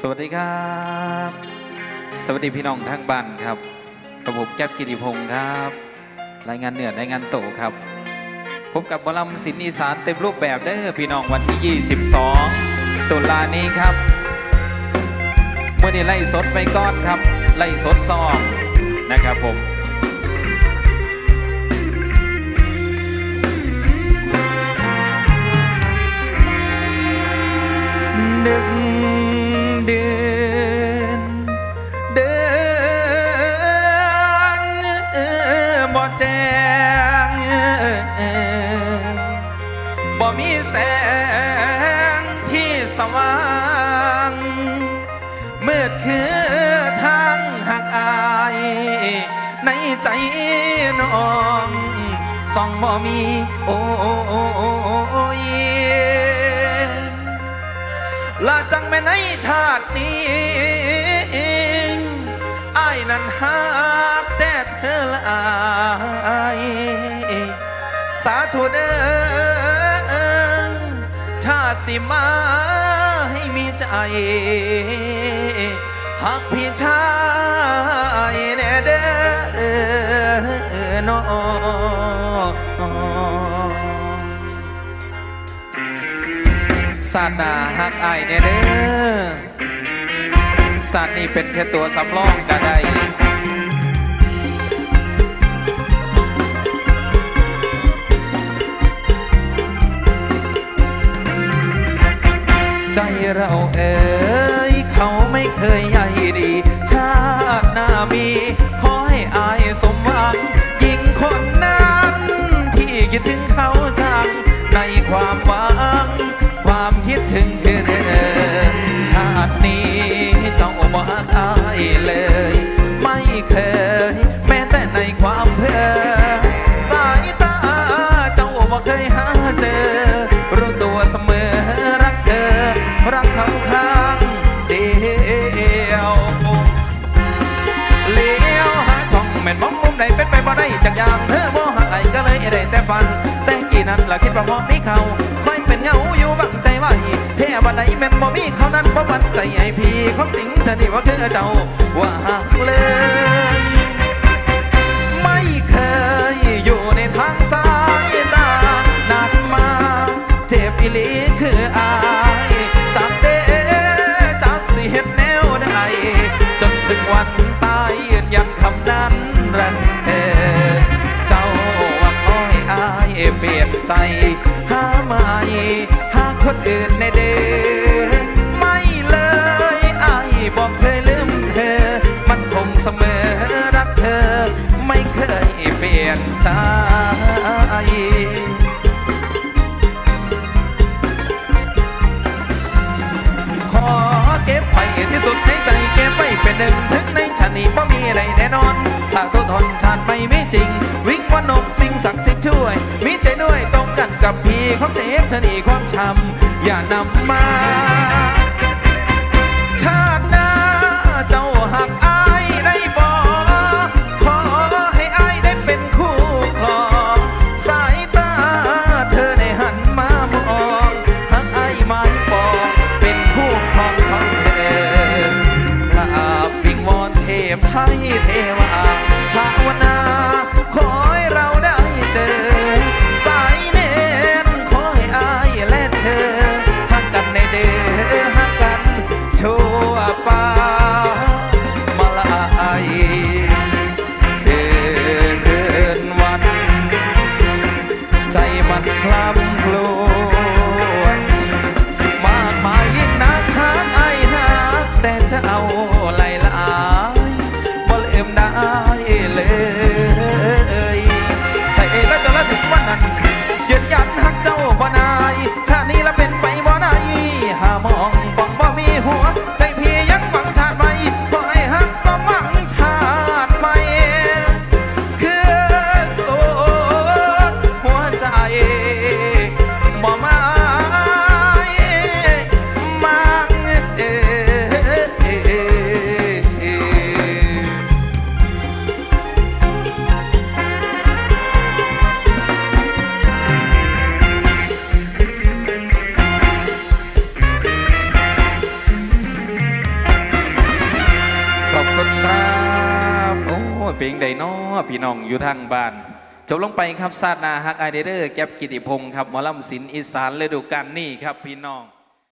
สวัสดีครับ สวัสดีพี่น้องทางบ้านครับกระผมแก๊ปกิติพงศ์ครับ รายงานเหนือรายงานโตครับ พบกับบอลำสินอีสานเต็มรูปแบบเด้อพี่น้องวันที่ 22 ตุลานี้ครับเมื่อนี้ไล่สดไปก้อนครับ ไล่สดซองนะครับผม มีแสงที่สว่างมืดคือทางหักอาย ในใจน้องส่องบ่มีโอ้ยลาจังแม่ในชาตินี้อายนั้นหักแต่เธอละอาย สาธุเด้อ สิมาให้มีใจหักพี่ชายแน่เด้อน้องศาสนาฮักอายเด้อเด้อศาสตร์นี้เป็นแค่ตัวสำรองก็ได้ เราเอ๋ยเขาไม่เคยใหญ่ดี ชาติหน้ามีขอให้อายสมหวังหญิงคนนั้น ที่คิดถึงเขาจัง ในความหวัง ความคิดถึงคือเธอชาตินี้เจ้าบ่ฮักอายเลย ไม่เคย แม้แต่ในความเพ้อสายตาเจ้าบ่เคยหา แม่นมองมุมใดเป็นไปบ่ได้จากอย่างเธอบ่หายก็เลยได้แต่ฝัน แต่กี่นั้นละคิดว่าพอมีเขาคอยเป็นเงาอยู่บังใจไว้เทว่าใดแม่นบ่มีเขานั้นบ่บันใจไอพี่ความจริงเธอนี่ว่าคือเจ้าว่าหักเลยไม่เคยอยู่ในทางสายตานักมาเจ็บอีหลีคืออายจากเด้จากสิเห็นแนวใดจนถึงวัน ใจ หาไม่หาคนอื่นในเดไม่เลยไอายบอกเคยลืมเธอ มันคงเสมอรักเธอ ไม่เคยเปลี่ยนใจขอเก็บไปที่สุดในใจเก็บไว้เป็นหนึ่งถึงในชาตินี้บ่มีอะไรแน่นอน สาธุทนชาติไม่ไมีจริง วิงว่านมสิ่งศักดิ์สิทธิ์ กับพี่ของเทพเธอนี่ความช้ำอย่านำมา ชาติหน้าเจ้าหักอายได้บ่ขอให้อายได้เป็นคู่ครอง สายตาเธอได้หันมามองหักอายไม้ปองเป็นคู่ครองของเธอกราบวิงวอนเทพให้เทว เพลงใดน้อพี่น้องอยู่ทางบ้าน จบลงไปครับซาดนาฮักไอเดเดอร์ แก๊บกิติพงศ์ครับหมอลำศิลป์อีสานฤดูกาลนี่ครับพี่น้อง